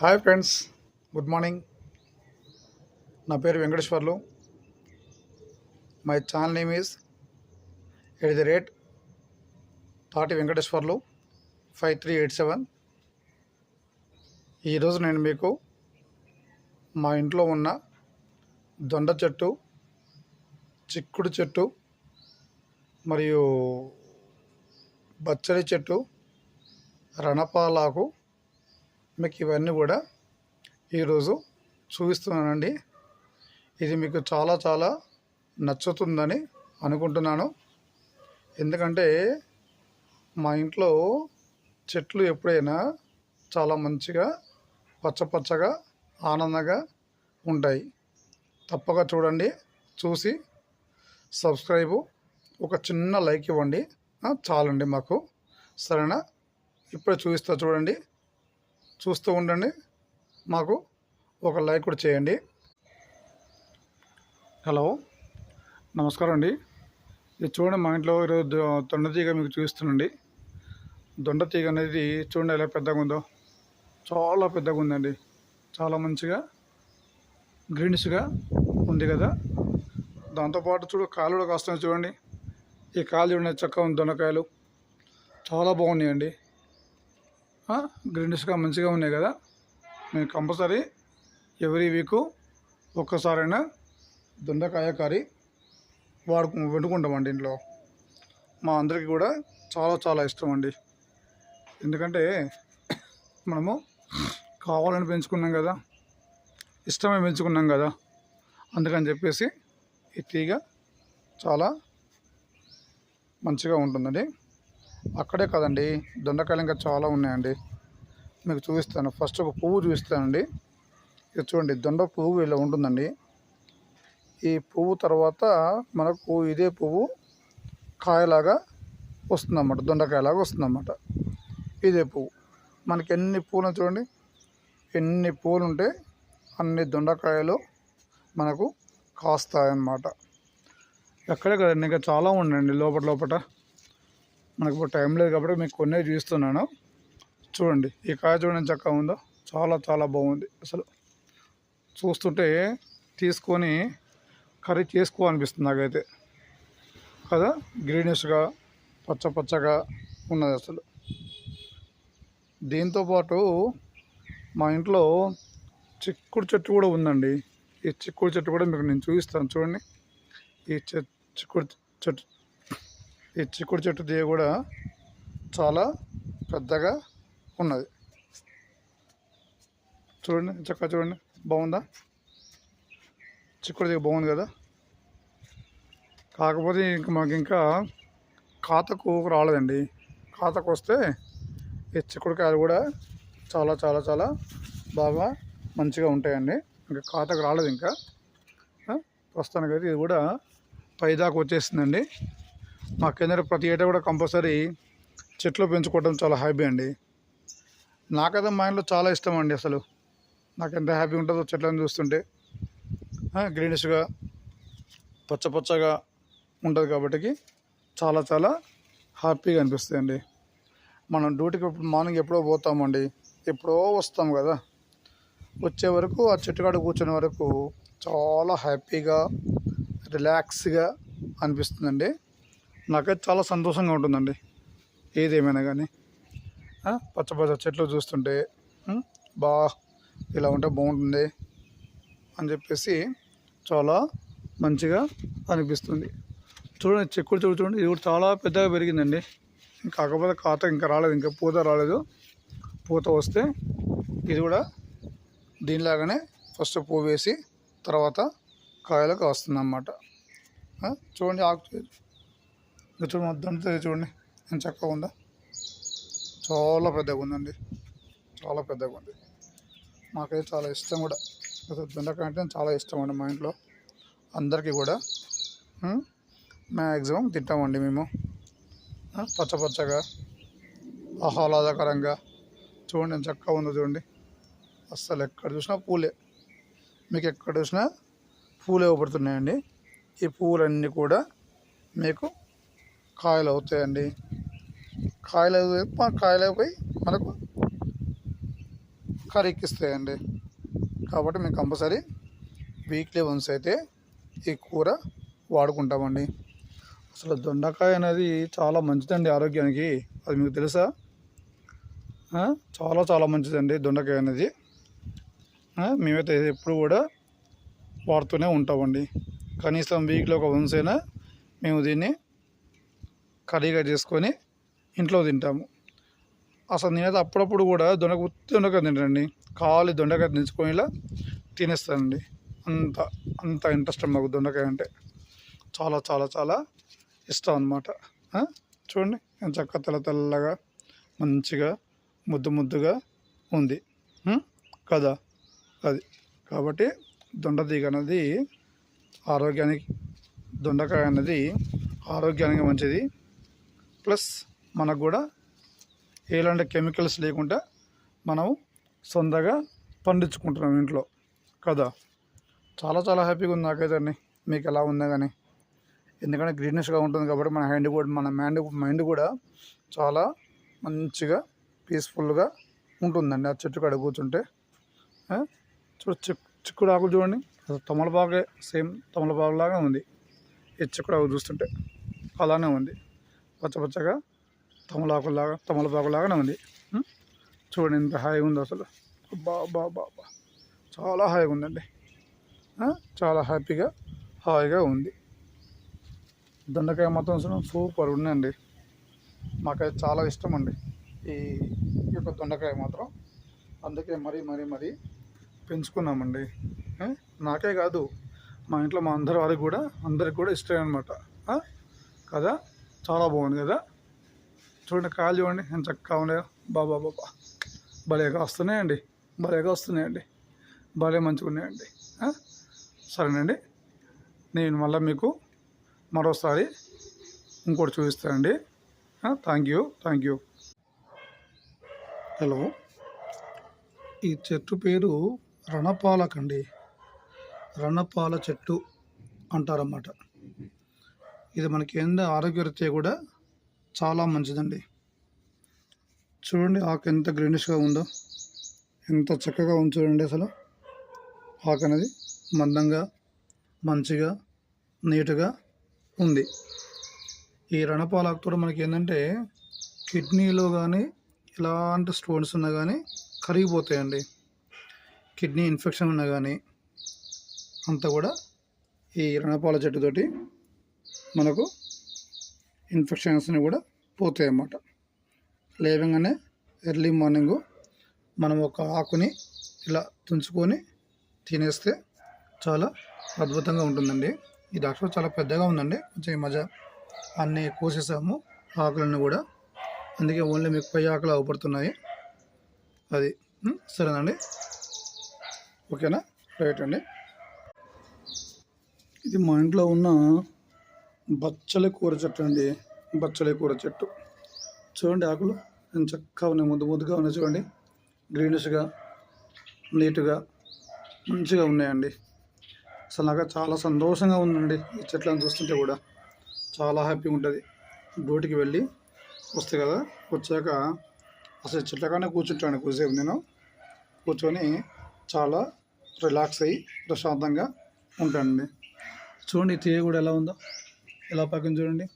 Hi friends good morning. నా పేరు Venkateswarlu. My channel name is at the rate Thati Venkateswarlu five three eight seven. ఈరోజు నేను మీకు మా ఇంట్లో ఉన్న దొండ చెట్టు చిక్కుడు చెట్టు మరియు బచ్చలి చెట్టు రణపాలాకు మీకు ఇవన్నీ కూడా ఈరోజు చూపిస్తున్నానండి. ఇది మీకు చాలా చాలా నచ్చుతుందని అనుకుంటున్నాను. ఎందుకంటే మా ఇంట్లో చెట్లు ఎప్పుడైనా చాలా మంచిగా పచ్చపచ్చగా ఆనందంగా ఉంటాయి. తప్పక చూడండి చూసి సబ్స్క్రైబు ఒక చిన్న లైక్ ఇవ్వండి. చాలండి మాకు. సరేనా? ఇప్పుడే చూపిస్తా చూడండి. చూస్తూ ఉండండి. మాకు ఒక లైక్ కూడా చేయండి. హలో నమస్కారం అండి. ఇది చూడండి మా ఇంట్లో ఈరోజు దొండతీగ దొండ తీగ మీకు చూపిస్తున్నాండి దొండ తీగ అనేది చూడండి ఎలా పెద్దగా ఉందో. చాలా పెద్దగా ఉందండి. చాలా మంచిగా గ్రీనిష్గా ఉంది కదా. దాంతోపాటు చూడు కాలు కూడా కాస్తున్నాయి చూడండి. ఈ కాలు చూడండి చక్కగా ఉంది దొండకాయలు. చాలా బాగున్నాయండి. గ్రీనిష్గా మంచిగా ఉన్నాయి కదా. నేను కంపల్సరీ ఎవ్రీ వీకు ఒక్కసారైనా దొండకాయ కర్రీ వాడుకు వండుకుంటామండి ఇంట్లో. మా అందరికీ కూడా చాలా చాలా ఇష్టం అండి. ఎందుకంటే మనము కావాలని పెంచుకున్నాం కదా. ఇష్టమే పెంచుకున్నాం కదా. అందుకని చెప్పేసి ఈ తీగ చాలా మంచిగా ఉంటుందండి. అక్కడే కదండి. దొండకాయలు ఇంకా చాలా ఉన్నాయండి. మీకు చూపిస్తాను. ఫస్ట్ ఒక పువ్వు చూపిస్తానండి. ఇది చూడండి. దొండ పువ్వు ఇలా ఉంటుందండి. ఈ పువ్వు తర్వాత మనకు ఇదే పువ్వు కాయలాగా వస్తుందన్నమాట. దొండకాయలాగా వస్తుందన్నమాట. ఇదే పువ్వు. మనకి ఎన్ని పూలు చూడండి. ఎన్ని పూలు ఉంటే అన్ని దొండకాయలు మనకు కాస్తాయన్నమాట. ఎక్కడే కదండి. ఇంకా చాలా ఉండండి లోపల లోపల. మనకు ఇప్పుడు టైం లేదు కాబట్టి మీకు కొన్నే చూస్తున్నాను చూడండి ఈ కాయ చూడండి చక్కగా ఉందో. చాలా చాలా బాగుంది. అసలు చూస్తుంటే తీసుకొని కర్రీ చేసుకోవాలనిపిస్తుంది నాకైతే. కదా గ్రీనిష్గా పచ్చ పచ్చగా ఉన్నది అసలు. దీంతోపాటు మా ఇంట్లో చిక్కుడు చెట్టు కూడా ఉందండి. ఈ చిక్కుడు చెట్టు కూడా మీకు నేను చూపిస్తాను. చూడండి ఈ చె చిక్కుడు చెట్టు ఈ చిక్కుడు చెట్టు దియ కూడా చాలా పెద్దగా ఉన్నది. చూడండి చక్కగా చూడండి. బాగుందా? చిక్కుడు దిగ బాగుంది కదా? కాకపోతే ఇంక మాకు ఇంకా ఖాతకు రాలేదండి. ఖాతకు వస్తే ఈ చిక్కుడుకాయలు కూడా చాలా చాలా చాలా బాగా మంచిగా ఉంటాయండి. ఇంకా ఖాతకు రాలేదు ఇంకా. ప్రస్తుతానికి అయితే ఇది కూడా పైదాకా వచ్చేసిందండి. మా కింద ప్రతి ఏటా కూడా కంపల్సరీ చెట్లు పెంచుకోవడం చాలా హ్యాపీ అండి. నాకైతే మా ఇంట్లో చాలా ఇష్టం అండి అసలు. నాకు ఎంత హ్యాపీ ఉంటుందో చెట్లను చూస్తుంటే. గ్రీనిష్గా పచ్చ పచ్చగా ఉంటుంది కాబట్టి చాలా చాలా హ్యాపీగా అనిపిస్తుంది అండి. మనం డ్యూటీకి ఇప్పుడు మార్నింగ్ ఎప్పుడో పోతామండి ఎప్పుడో వస్తాం కదా. వచ్చే వరకు ఆ చెట్టు కాడ కూర్చునే వరకు చాలా హ్యాపీగా రిలాక్స్గా అనిపిస్తుందండి. నాకైతే చాలా సంతోషంగా ఉంటుందండి. ఏదేమైనా కానీ పచ్చ పచ్చ చెట్లు చూస్తుంటే బా ఇలా ఉంటే బాగుంటుంది అని చెప్పేసి చాలా మంచిగా అనిపిస్తుంది. చూడండి చెక్కుడు చూడు చూడండి ఇది కూడా చాలా పెద్దగా పెరిగిందండి. కాకపోతే కాత ఇంకా రాలేదు ఇంకా పూత రాలేదు. పూత వస్తే ఇది కూడా దీనిలాగానే ఫస్ట్ పువ్వు వేసి తర్వాత కాయలకు వస్తుంది అన్నమాట చూడండి ఆకు ఇంకా చూడండి మొత్తం చూడండి ఎంత చక్కగా ఉందా. చాలా పెద్దగా ఉందండి. చాలా పెద్దగా ఉంది. మాకైతే చాలా ఇష్టం కూడా. దొండకాయ అంటే చాలా ఇష్టం అండి మా ఇంట్లో. అందరికీ కూడా మ్యాక్సిమం తింటామండి మేము. పచ్చపచ్చగా పచ్చ పచ్చగా ఆహ్లాదకరంగా. చూడండి ఎంత చక్కగా ఉందో చూడండి. అస్సలు ఎక్కడ చూసినా పూలే. మీకు ఎక్కడ చూసినా పూలు ఇవ్వబడుతున్నాయండి ఈ పూలన్నీ కూడా మీకు కాయలు అవుతాయండి. కాయలు కాయలు అయిపోయి మనకు కరెక్కిస్తాయండి కాబట్టి మేము కంపల్సరీ వీక్లీ వన్స్ అయితే ఈ కూర వాడుకుంటామండి. అసలు దొండకాయ అనేది చాలా మంచిదండి ఆరోగ్యానికి. అది మీకు తెలుసా? చాలా చాలా మంచిదండి దొండకాయ అనేది. మేమైతే ఎప్పుడు కూడా వాడుతూనే ఉంటామండి. కనీసం వీక్లో ఒక వన్స్ అయినా మేము దీన్ని కర్రీగా చేసుకొని ఇంట్లో తింటాము. అసలు నేనైతే అప్పుడప్పుడు కూడా దొండక ఉత్తి దొండకాయ తింటానండి. ఖాళీ దొండకాయ తెచ్చుకొని ఇలా తినేస్తానండి. అంత అంత ఇంట్రెస్ట్ మాకు దొండకాయ అంటే. చాలా చాలా చాలా ఇష్టం అనమాట చూడండి ఎంత చక్కగా తెల్ల తెల్లగా మంచిగా ముద్దు ముద్దుగా ఉంది. కదా? అది. కాబట్టి దొండతీగ అనేది ఆరోగ్యానికి దొండకాయ అనేది ఆరోగ్యానికి మంచిది. ప్లస్ మనకు కూడా ఎలాంటి కెమికల్స్ లేకుండా మనం సొంతగా పండించుకుంటున్నాం ఇంట్లో. కదా? చాలా చాలా హ్యాపీగా ఉంది నాకైతే అండి. మీకు ఎలా ఉందా కానీ ఎందుకంటే గ్రీనిష్గా ఉంటుంది కాబట్టి మన హ్యాండ్ కూడా మన మైండ్ మైండ్ కూడా చాలా మంచిగా పీస్ఫుల్గా ఉంటుందండి. ఆ చెట్టు కాడ కూర్చుంటే. చూడు చిక్ చిక్కుడు ఆకులు చూడండి. అసలు తమలపాకే సేమ్ తమలపాకు లాగా ఉంది. ఈ చిక్కుడు ఆకు చూస్తుంటే. అలానే ఉంది. పచ్చ పచ్చగా తమలాకులాగా తమలపాకులాగానే ఉంది? చూడండి ఎంత హాయిగా ఉందో అసలు. బా బా బా బా చాలా హాయిగా ఉందండి? చాలా హ్యాపీగా హాయిగా ఉంది. దొండకాయ అసలు సూపర్ ఉందండి. మాకైతే చాలా ఇష్టం అండి. ఈ యొక్క దొండకాయ మాత్రం. అందుకే మరీ మరీ మరీ పెంచుకున్నామండి? నాకే కాదు మా ఇంట్లో మా అందరి వారికి కూడా అందరికి కూడా ఇష్టం అనమాట కదా? చాలా బాగుంది కదా. చూడండి కాలు చూడండి ఎంత చక్కగా ఉన్నాయో. బాబా బాబా భలేగా వస్తున్నాయండి. భలేగా వస్తున్నాయండి. భలే మంచిగా ఉన్నాయండి. సరేనండి. నేను మళ్ళీ మీకు మరోసారి ఇంకోటి చూపిస్తానండి. Thank you thank you. Hello. ఈ చెట్టు పేరు రణపాలకండి. రణపాల చెట్టు అంటారన్నమాట. ఇది మనకి ఏందో ఆరోగ్యరీత్యా కూడా చాలా మంచిదండి. చూడండి ఆకు ఎంత గ్రీనిష్గా ఉందో ఎంత చక్కగా ఉంది చూడండి అసలు. ఆకు అనేది మందంగా మంచిగా నీట్గా ఉంది. ఈ రణపాలాకుతో మనకి ఏంటంటే కిడ్నీలో కానీ ఎలాంటి స్టోన్స్ ఉన్నా కానీ కరిగిపోతాయండి. కిడ్నీ ఇన్ఫెక్షన్ ఉన్నా కానీ అంతా కూడా ఈ రణపాల చెట్టుతోటి మనకు ఇన్ఫెక్షన్స్ని కూడా పోతాయి అన్నమాట లేవగానే ఎర్లీ మార్నింగ్ మనం ఒక ఆకుని ఇలా తుంచుకొని తినేస్తే చాలా అద్భుతంగా ఉంటుందండి. ఈ ద్రాక్ష చాలా పెద్దగా ఉందండి. కొంచెం ఈ మధ్య అన్నీ కోసేసాము ఆకులను కూడా. అందుకే ఓన్లీ మీకు పై ఆకులు అవపడుతున్నాయి. అది సరేనండి. ఓకేనా? రైట్ అండి. ఇది మా ఇంట్లో ఉన్న బచ్చలి కూర చెట్టు అండి. బచ్చలి కూర చెట్టు. చూడండి ఆకులు. చక్కగా ఉన్నాయి. ముద్దు ముద్దుగా ఉన్నాయి చూడండి. గ్రీనిష్గా నీట్గా మంచిగా ఉన్నాయండి. అసలు నాకు చాలా సంతోషంగా ఉందండి ఈ చెట్లను చూస్తుంటే కూడా. చాలా హ్యాపీగా ఉంటుంది. డ్యూటీకి వెళ్ళి వస్తే కదా వచ్చాక అసలు చెట్లగానే కూర్చుంటాను కొద్దిసేపు నేను. కూర్చొని చాలా రిలాక్స్ అయ్యి ప్రశాంతంగా ఉంటానండి. చూడండి తీయ కూడా ఎలా ఉందో. ఎలా పక్కన చూడండి?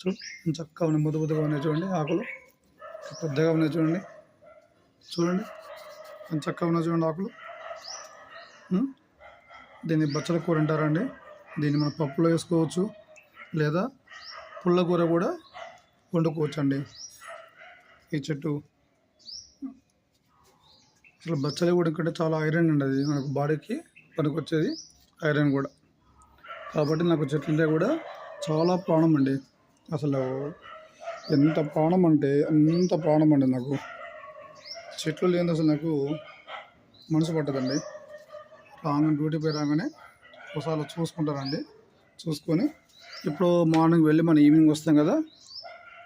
చూ చక్కగా ఉన్నాయి ముద్ద ముద్దగా ఉన్నాయి చూడండి ఆకులు. పెద్దగా ఉన్నాయి చూడండి. చూడండి. కొంచెం చక్కగా ఉన్నాయి చూడండి ఆకులు. దీన్ని బచ్చల కూర అంటారండి. దీన్ని మనం పప్పులో వేసుకోవచ్చు లేదా పుల్లకూర కూడా వండుకోవచ్చు అండి ఈ చెట్టు. అసలు బచ్చలి కూడా చాలా ఐరన్ అండి అది మనకు బాడీకి పనికొచ్చేది ఐరన్ కూడా. కాబట్టి నాకు చెట్లు అంటే కూడా చాలా ప్రాణం అండి అసలు ఎంత ప్రాణం అంటే అంత ప్రాణం అండి నాకు. చెట్లు లేని అసలు నాకు మనసు పట్టదండి. రాగానే డ్యూటీ పోయి రాగానే ఒకసారి చూసుకుంటానండి. చూసుకొని ఇప్పుడు మార్నింగ్ వెళ్ళి మనం ఈవినింగ్ వస్తాం కదా.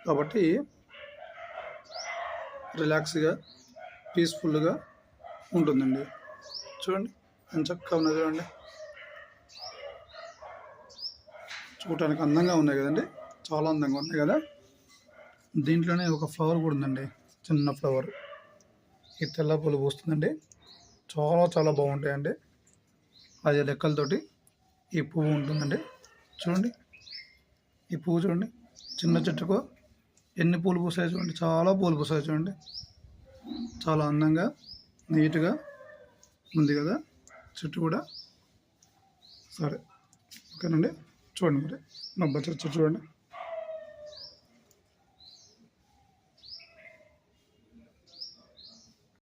కాబట్టి రిలాక్స్గా పీస్ఫుల్గా ఉంటుందండి. చూడండి ఎంత చక్కగా ఉన్నది చూడండి. చూడటానికి అందంగా ఉన్నాయి కదండి. చాలా అందంగా ఉన్నాయి కదా. దీంట్లోనే ఒక ఫ్లవర్ కూడా ఉందండి. చిన్న ఫ్లవర్. ఈ తెల్ల పూలు పూస్తుందండి. చాలా చాలా బాగుంటాయండి. అది లెక్కలతోటి ఈ పువ్వు ఉంటుందండి. చూడండి. ఈ పువ్వు చూడండి. చిన్న చెట్టుకు ఎన్ని పూలు పూసాయి చూడండి. చాలా పూలు పూసాయి చూడండి. చాలా అందంగా నీట్గా ఉంది కదా. చెట్టు కూడా. సరే. ఓకేనండి. చూడండి మరి. మా బచ్చల చూడండి.